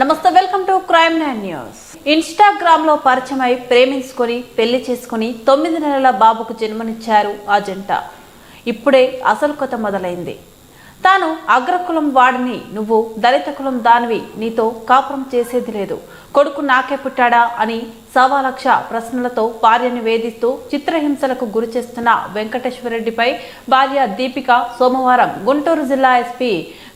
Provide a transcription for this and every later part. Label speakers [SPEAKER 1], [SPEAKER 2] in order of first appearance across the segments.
[SPEAKER 1] నమస్తే welcome to crime nine news. ఇన్స్టాగ్రామ్లో పరిచయమై ప్రేమించుకొని పెళ్ళి చేసుకుని తొమ్మిది నెలల బాబుకు జన్మనిచ్చారు ఆ జంట ఇప్పుడే అసలు కొత మొదలైంది. తాను అగ్రకులం వాడిని నువ్వు దళిత కులం దానివి నీతో కాపురం చేసేది లేదు. కొడుకు నాకే పుట్టాడా అని సవా లక్ష ప్రశ్నలతో భార్యను వేధిస్తూ చిత్రహింసలకు గురి చేస్తున్న వెంకటేశ్వరరెడ్డిపై భార్య దీపిక సోమవారం గుంటూరు జిల్లా ఎస్పీ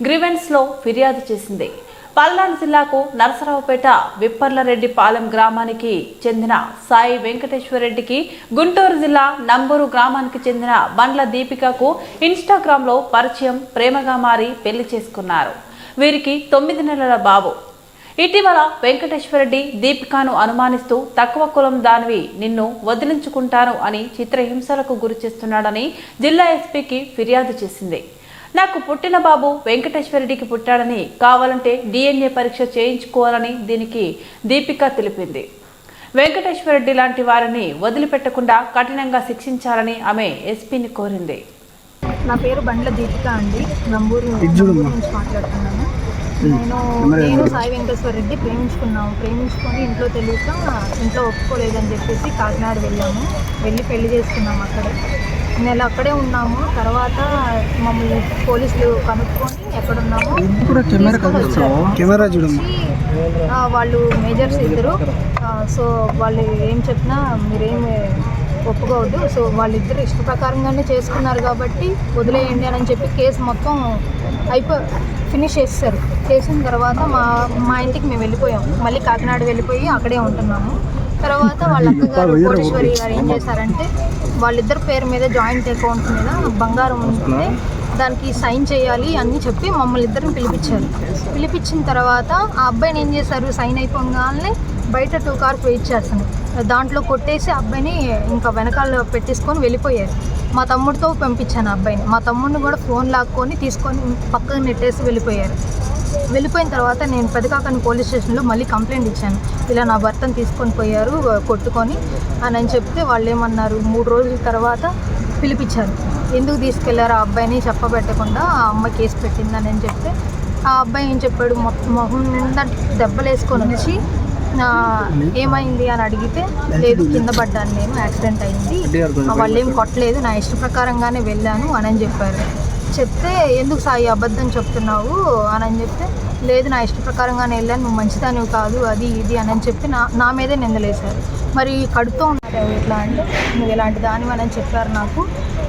[SPEAKER 1] గ్రివెన్స్లో ఫిర్యాదు చేసింది. పల్నాడు జిల్లాకు నరసరావుపేట విప్పర్లరెడ్డి పాలెం గ్రామానికి చెందిన సాయి వెంకటేశ్వరరెడ్డికి గుంటూరు జిల్లా నంబూరు గ్రామానికి చెందిన బండ్ల దీపికకు ఇన్స్టాగ్రామ్లో పరిచయం ప్రేమగా మారి పెళ్ళి చేసుకున్నారు. వీరికి తొమ్మిది నెలల బాబు. ఇటీవల వెంకటేశ్వరరెడ్డి దీపికాను అనుమానిస్తూ తక్కువ కులం దానివి నిన్ను వదిలించుకుంటాను అని చిత్రహింసలకు గురి చేస్తున్నాడని జిల్లా ఎస్పీకి ఫిర్యాదు చేసింది. నాకు పుట్టిన బాబు వెంకటేశ్వరరెడ్డికి పుట్టాడని కావాలంటే డిఎన్ఏ పరీక్ష చేయించుకోవాలని దీనికి దీపిక తెలిపింది. వెంకటేశ్వరరెడ్డి లాంటి వారిని వదిలిపెట్టకుండా కఠినంగా శిక్షించాలని ఆమె ఎస్పీని కోరింది.
[SPEAKER 2] నా పేరు బండ్ల దీపిక అండి. నంబూరు నుంచి మాట్లాడుతున్నాను. నేను నేను సాయి వెంకటేశ్వర రెడ్డి ప్రేమించుకున్నాము ప్రేమించుకొని ఇంట్లో తెలియక ఇంట్లో ఒప్పుకోలేదని చెప్పేసి కాకినాడ వెళ్ళాము. వెళ్ళి పెళ్ళి చేసుకున్నాము అక్కడే. నెల అక్కడే ఉన్నాము. తర్వాత మమ్మల్ని పోలీసులు కనుక్కొని ఎక్కడున్నామో.
[SPEAKER 3] కెమెరా
[SPEAKER 2] ఆ, వాళ్ళు మేజర్స్ ఇద్దరు. సో వాళ్ళు ఏం చెప్పినా మీరేమి ఒప్పుకోవద్దు. సో వాళ్ళిద్దరు ఇష్ట ప్రకారంగానే చేసుకున్నారు కాబట్టి వదిలేయండి అని చెప్పి కేసు మొత్తం అయిపో ఫినిష్ చేస్తారు చేసిన తర్వాత మా మా ఇంటికి మేము వెళ్ళిపోయాం. మళ్ళీ కాకినాడ వెళ్ళిపోయి అక్కడే ఉంటున్నాము. తర్వాత వాళ్ళ అక్కగారు కోటేశ్వరి గారు ఏం చేశారంటే వాళ్ళిద్దరి పేరు మీద జాయింట్ అకౌంట్ మీద బంగారం ఉంటుంది దానికి సైన్ చేయాలి అని చెప్పి మమ్మల్ని ఇద్దరిని పిలిపించారు. పిలిపించిన తర్వాత ఆ అబ్బాయిని ఏం చేశారు? సైన్ అయిపోగానే బయట టూ కార్స్ వెయిట్ చేస్తాను దాంట్లో కొట్టేసి అబ్బాయిని ఇంకా వెనకాల పెట్టేసుకొని వెళ్ళిపోయారు. మా తమ్ముడితో పంపించాను అబ్బాయిని. మా తమ్ముడిని కూడా ఫోన్ లాక్కొని తీసుకొని పక్కన నెట్టేసి వెళ్ళిపోయారు. వెళ్ళిపోయిన తర్వాత నేను పెదకాకని పోలీస్ స్టేషన్లో మళ్ళీ కంప్లైంట్ ఇచ్చాను. ఇలా నా భర్తను తీసుకొని పోయారు కొట్టుకొని అని అని చెప్తే వాళ్ళు ఏమన్నారు? మూడు రోజుల తర్వాత పిలిపించారు. ఎందుకు తీసుకెళ్ళారు? ఆ అబ్బాయిని చెప్పబెట్టకుండా ఆ అమ్మ కేసు పెట్టిందని అని చెప్తే ఆ అబ్బాయి ఏం చెప్పాడు? మొత్తం మొహం నిండా దెబ్బలు వేసుకొని వచ్చి నా ఏమైంది? అని అడిగితే లేదు కింద పడ్డాను నేను యాక్సిడెంట్ అయింది. వాళ్ళు ఏం కొట్టలేదు. నా ఇష్ట ప్రకారంగానే వెళ్ళాను అని అని చెప్పారు. చెప్తే ఎందుకు సాయి అబద్ధం చెప్తున్నావు? అని అని చెప్తే లేదు నా ఇష్ట ప్రకారంగానే వెళ్ళాను నువ్వు మంచిదానివి కాదు అది ఇది అని అని చెప్పి నా నా మీదే నిందలేశారు. మరి కడుతూ ఉన్నారు ఎట్లా అంటే నువ్వు ఇలాంటి దాని అని చెప్పారు నాకు.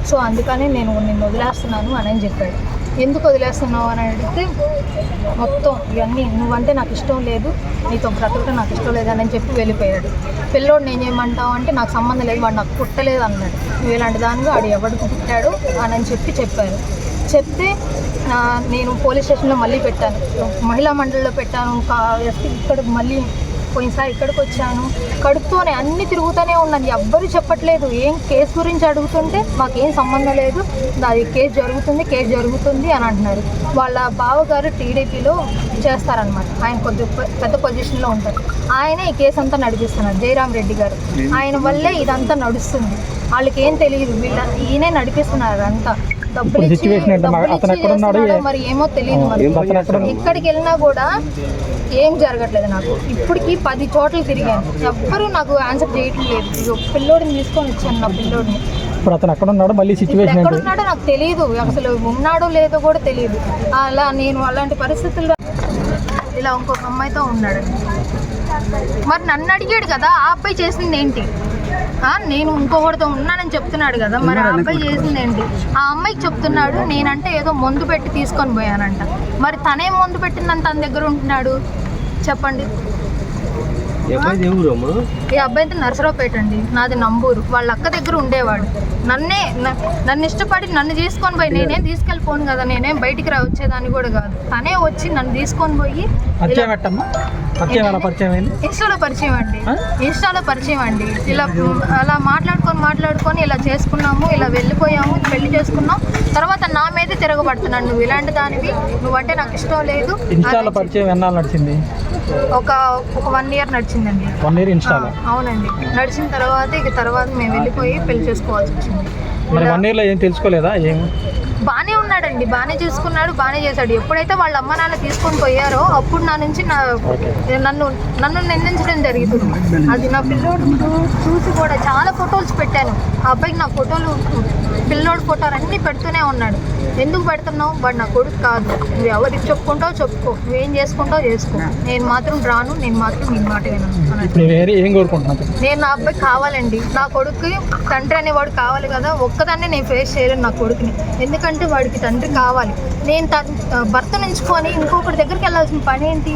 [SPEAKER 2] సో అందుకనే నేను నిన్ను వదిలేస్తున్నాను అని అని చెప్పాడు. ఎందుకు వదిలేస్తున్నావు? అని అడిగితే మొత్తం ఇవన్నీ నువ్వంటే నాకు ఇష్టం లేదు నీతో బ్రతకడం నాకు ఇష్టం లేదు అని చెప్పి వెళ్ళిపోయాడు. పిల్లోడు నేను చేయమంటావు అంటే నాకు సంబంధం లేదు వాడు నాకు పుట్టలేదు అన్నాడు. నువ్వు ఇలాంటి దానిగా వాడు ఎవరికి పుట్టాడు అని చెప్పి చెప్పారు. చెప్తే నేను పోలీస్ స్టేషన్లో మళ్ళీ పెట్టాను. మహిళా మండలిలో పెట్టాను. ఎస్పీ ఇక్కడ మళ్ళీ పోయినసారి ఇక్కడికి వచ్చాను. కడుపుతోనే అన్ని తిరుగుతూనే ఉన్నాను. ఎవ్వరు చెప్పట్లేదు. ఏం కేసు గురించి అడుగుతుంటే మాకేం సంబంధం లేదు. అది కేసు జరుగుతుంది కేసు జరుగుతుంది అని అంటున్నారు. వాళ్ళ బావగారు టీడీపీలో చేస్తారనమాట ఆయన కొద్ది పెద్ద పొజిషన్లో ఉంటారు. ఆయనే ఈ కేసు అంతా నడిపిస్తున్నారు. జయరాం రెడ్డి గారు. ఆయన వల్లే ఇదంతా నడుస్తుంది. వాళ్ళకి ఏం తెలియదు వీళ్ళ ఈయనే నడిపిస్తున్నారు అంతా. డబ్బులు ఇచ్చి-? డబ్బులు ఇచ్చి? చేస్తున్నాడో మరి ఏమో తెలియదు మరి. ఎక్కడికి వెళ్ళినా కూడా ఏం జరగట్లేదు నాకు. ఇప్పటికి పది చోట్ల తిరిగాను. ఎవ్వరూ నాకు ఆన్సర్ చేయట్లేదు ఇదిగో పిల్లోడిని తీసుకొని వచ్చాను నా పిల్లోడిని.
[SPEAKER 3] ఇప్పుడు అతను ఎక్కడ ఉన్నాడు మళ్ళీ సిచ్యువేషన్
[SPEAKER 2] ఎక్కడ ఉన్నాడో నాకు తెలియదు అసలు ఉన్నాడో లేదో కూడా తెలియదు అలా నేను అలాంటి పరిస్థితుల్లో ఇలా ఇంకొక అమ్మాయితో ఉన్నాడు. మరి నన్ను అడిగాడు కదా ఆ అబ్బాయి చేసింది ఏంటి? నేను ఇంకొకటితో ఉన్నానని చెప్తున్నాడు కదా మరి ఆ అబ్బాయి చేసింది ఏంటి ఆ అమ్మాయికి చెప్తున్నాడు నేనంటే ఏదో మందు పెట్టి తీసుకొని పోయానంట. మరి తనేం మందు పెట్టిందని తన దగ్గర ఉంటున్నాడు? చెప్పండి. ఈ అబ్బాయి అయితే నరసరావుపేట అండి. నాది నంబూరు. వాళ్ళ అక్క దగ్గర ఉండేవాడు. నన్నే నన్ను ఇష్టపడి నన్ను తీసుకొని పోయి నేనేం తీసుకెళ్ళిపోను కదా నేనేం బయటికి రా వచ్చేదాన్ని కూడా కాదు. తనే వచ్చి నన్ను తీసుకొని పోయి
[SPEAKER 3] పరిచయం పరిచయం
[SPEAKER 2] ఇన్స్టాలో పరిచయం అండి? ఇన్స్టాలో పరిచయం అండి. ఇలా అలా మాట్లాడుకొని మాట్లాడుకొని ఇలా చేసుకున్నాము ఇలా వెళ్ళిపోయాము పెళ్ళి చేసుకున్నాం. తర్వాత నా మీదే తిరగబడుతున్నాడు నువ్వు. ఇలాంటి దానివి నువ్వంటే నాకు ఇష్టం లేదు.
[SPEAKER 3] ఇన్స్టాలో పరిచయం ఎన్నాళ్ళు నడిచింది?
[SPEAKER 2] ఒక ఒక వన్ ఇయర్ నడిచిందండి.
[SPEAKER 3] వన్ ఇయర్ ఇన్స్టాలో?
[SPEAKER 2] అవునండి. నడిచిన తర్వాత ఇక తర్వాత మేము వెళ్ళిపోయి పెళ్ళి చేసుకోవాల్సి వచ్చింది.
[SPEAKER 3] మరి వన్ ఇయర్లో ఏం తెలుసుకోలేదా? ఏం?
[SPEAKER 2] చూసుకున్నాడండి బాగానే చూసుకున్నాడు బాగానే చేశాడు. ఎప్పుడైతే వాళ్ళ అమ్మ నాన్న తీసుకొని పోయారో అప్పుడు నా నుంచి నా నన్ను నన్ను నిందించడం జరుగుతుంది అది నా పిల్లోడు చూసి కూడా చాలా ఫొటోస్ పెట్టాను. ఆ అబ్బాయికి నా ఫోటోలు పిల్లోడు ఫోటోలు అన్నీ పెడుతూనే ఉన్నాడు. ఎందుకు పెడుతున్నావు? వాడు నా కొడుకు కాదు. నువ్వు ఎవరికి చెప్పుకుంటావు చెప్పుకో. నువ్వేం చేసుకుంటావు చేసుకో. నేను మాత్రం రాను నేను మాత్రం నీ మాట నేను నా అబ్బాయి కావాలండి. నా కొడుకు తండ్రి అనేవాడు కావాలి కదా. ఒక్కదాన్నే నేను ఫేస్ చేయలేను నా కొడుకుని. ఎందుకంటే వాడికి తండ్రి కావాలి. నేను తన్ భర్త నుంచుకొని ఇంకొకటి దగ్గరికి వెళ్ళాల్సిన పని ఏంటి?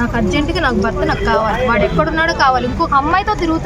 [SPEAKER 2] నాకు అర్జెంటుగా నాకు భర్త నాకు కావాలి. వాడు ఎక్కడున్నాడో కావాలి. ఇంకొక అమ్మాయితో తిరుగుతాను